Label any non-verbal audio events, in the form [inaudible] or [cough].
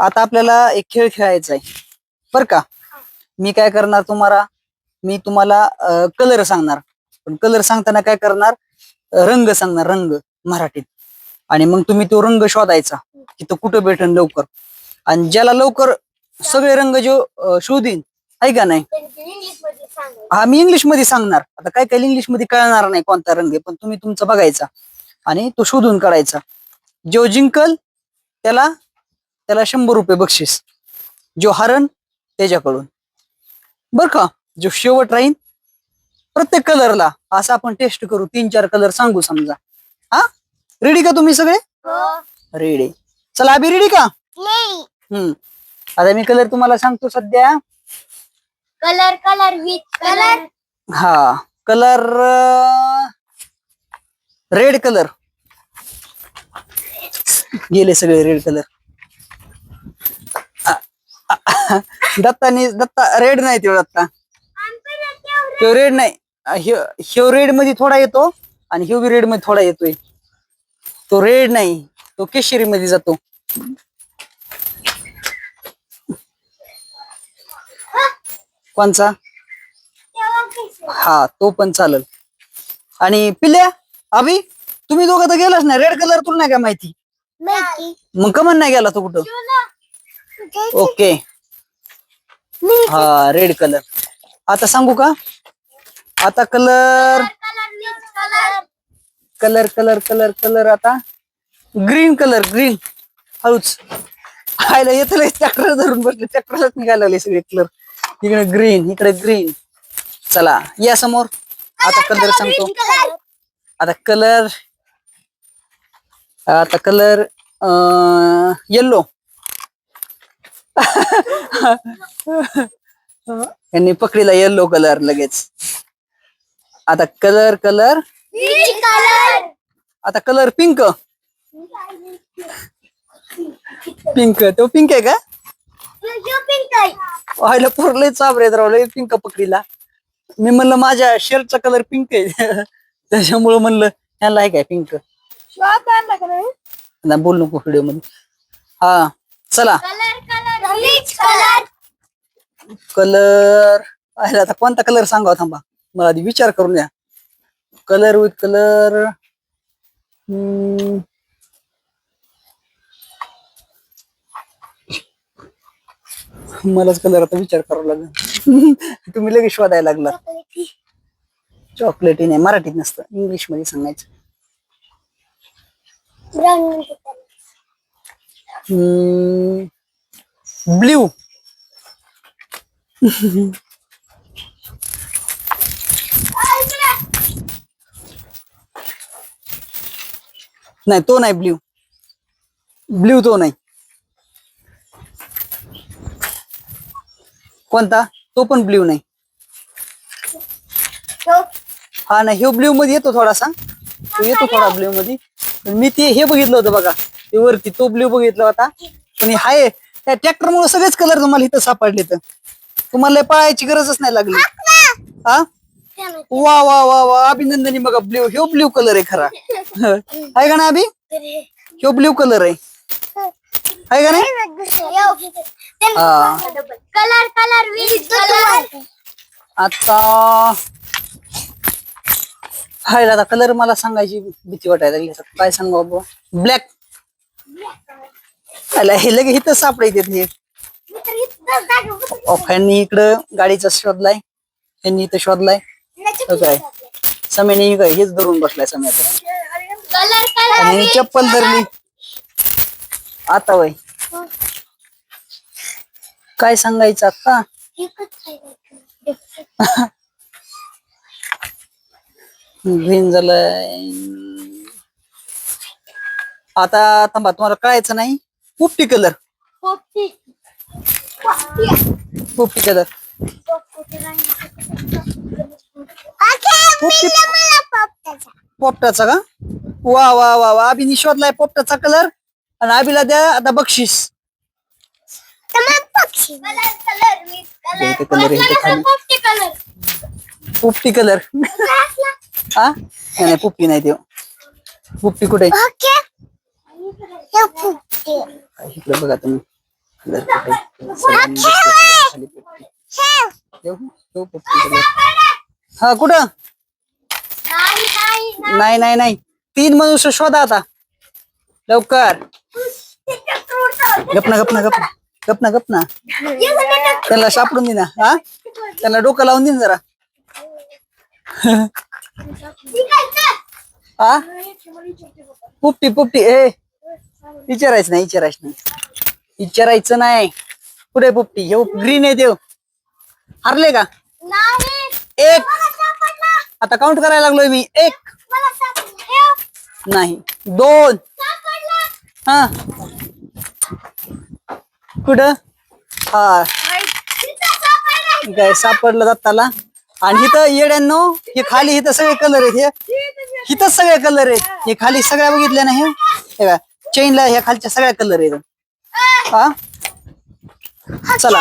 आता आपल्याला एक खेळ खेळायचा आहे. बर का? मी काय करणार तुम्हाला? मी तुम्हाला कलर सांगणार. पण कलर सांगताना काय करणार? रंग सांगणार रंग मराठीत. आणि मग तुम्ही तो रंग शोधायचा तिथं कुठं भेटेल लवकर. आणि ज्याला लवकर सगळे रंग जो शोधीन आहे का नाही? हा मी इंग्लिशमध्ये सांगणार. आता काय काय इंग्लिशमध्ये कळणार नाही कोणता रंग आहे पण तुम्ही तुमचा बघायचा. आणि तो शोधून काढायचा. जो जिंकल त्याला त्याला शंभर रुपये बक्षीस. जो हरण त्याच्याकडून. बर का? जो शेवट राहील प्रत्येक कलरला असं आपण टेस्ट करू तीन चार कलर सांगू समजा. हा? रेडी का तुम्ही सगळे? हो. रेडी चला अभि रेडी का? नाही. हम्म. आता मी कलर तुम्हाला सांगतो सध्या. कलर कलर विथ कलर हा. कलर रेड कलर गेले सगळे रेड कलर दत्तानी दत्ता रेड नाही तो दत्ता. तो रेड नाही. ह्यो- ह्यो रेडमध्ये थोडा येतो आणि ह्यो बी रेडमध्ये थोडा येतोय. तो रेड नाही तो केशरी मध्ये जातो. कोणचा? हा तो पण चालेल. आणि पिल्या? अभि तुम्ही दोघं तर गेलाच नाही. रेड कलर तुला नाही काय माहिती? माहिती. मग कमन नाही गेला तो कुठं? ओके हा रेड कलर आता सांगू का? आता colour colour with colour colour colour colour colour आता. ग्रीन कलर ग्रीन हळूच. खायला येत ट्रॅक्टर धरून बसले. ट्रॅक्टरलाच निघायला लागले सगळे कलर इकडे ग्रीन इकडे ग्रीन चला या समोर. आता कलर सांगतो. आता कलर आता कलर येल्लो [laughs] यांनी पकडीला येल्लो कलर लगेच. आता कलर कलर कलर आता कलर पिंक पिंक तो पिंक आहे का? व्हायला पुरले चाबरे रावले पिंक पकडीला. मी म्हणलं माझ्या शर्टचा कलर पिंक आहे. [laughs] त्याच्यामुळं म्हणलं ह्याला आहे काय पिंक नाही? बोल नको व्हिडिओमध्ये. हा चला. Colour colour with colour colour आहे आता कोणता कलर सांगावा थांबा. मला आधी विचार करून द्या. कलर विथ कलर मलाच कलर आता विचार करावा लागेल. [laughs] तुम्ही लगेच शोधायला लागला. चॉकलेटी नाही मराठीत नसतं. इंग्लिशमध्ये सांगायचं ब्ल्यू नाही तो नाही ब्ल्यू ब्ल्यू तो नाही. कोणता? तो पण ब्ल्यू नाही. हा नाही हे ब्ल्यू मध्ये येतो थोडासा. तो येतो थोडा ब्ल्यू मध्ये. मी ते हे बघितलं होतं बघा. ते वरती तो ब्ल्यू बघितला होता. पण हाय त्या ट्रॅक्टर मुळे सगळेच कलर तुम्हाला इथं सापडले तर तुम्हाला पळायची गरजच नाही लागली. हा? वा वा वा वा. अभिनंदनी बघा ब्ल्यू ह्यो ब्ल्यू कलर आहे खरा. आहे का ना अभि? ह्यो ब्ल्यू कलर आहे. आहे का नाही. कलर कलर आता हाय आता कलर मला सांगायची भीती वाटायला काय सांगू बाबा ब्लॅक हे लगे इथं सापडायचे हे ऑफ ह्यांनी इकडं गाडीचा शोधलाय. ह्यांनी इथं शोधलाय. काय? समेने काय हेच धरून बसलाय सम्यात आणि चप्पल धरली. आता वय. काय सांगायचं आता? ग्रीन झालंय. आता थांबा तुम्हाला कळायचं नाही? पोपटी कलर. पोपटी कलर. पोपटाचा. का? वा वा वा वा. अभिनी शोधलाय पोपटाचा कलर. आणि अभिला द्या आता बक्षीस. पोपटी कलर. हा? नाही, नाही पोपटी नाही देव पोपटी कुठे आहे? इकडे बघा तुम्ही. हा कुठं? नाही नाही नाही. तीन मनुष्य शोधा आता. लवकर. गपना गपना गपना गपना गपना त्याला सापडून दे ना हा? त्याला डोकं लावून दे ना जरा. [laughs] हा? पोपटी पोपटी ए. विचारायचं नाही विचारायचं नाही. विचारायचं नाही. कुठे पोपटी हे ग्रीन आहे देव. हरले का? नाही. एक. आता काउंट करायला लागलोय मी. एक. सापडला. नाही. दोन. हा. कुठं? हा. काय सापडलं दत्ताला? आणि इथं येड्यांनो हे खाली इथं सगळे कलर आहेत हे. इथं सगळे. कलर आहेत. हे खाली सगळ्या बघितल्या ना हे. हे बघा. चेनला ह्या खालच्या सगळ्या कलर आहेत. हा? चला.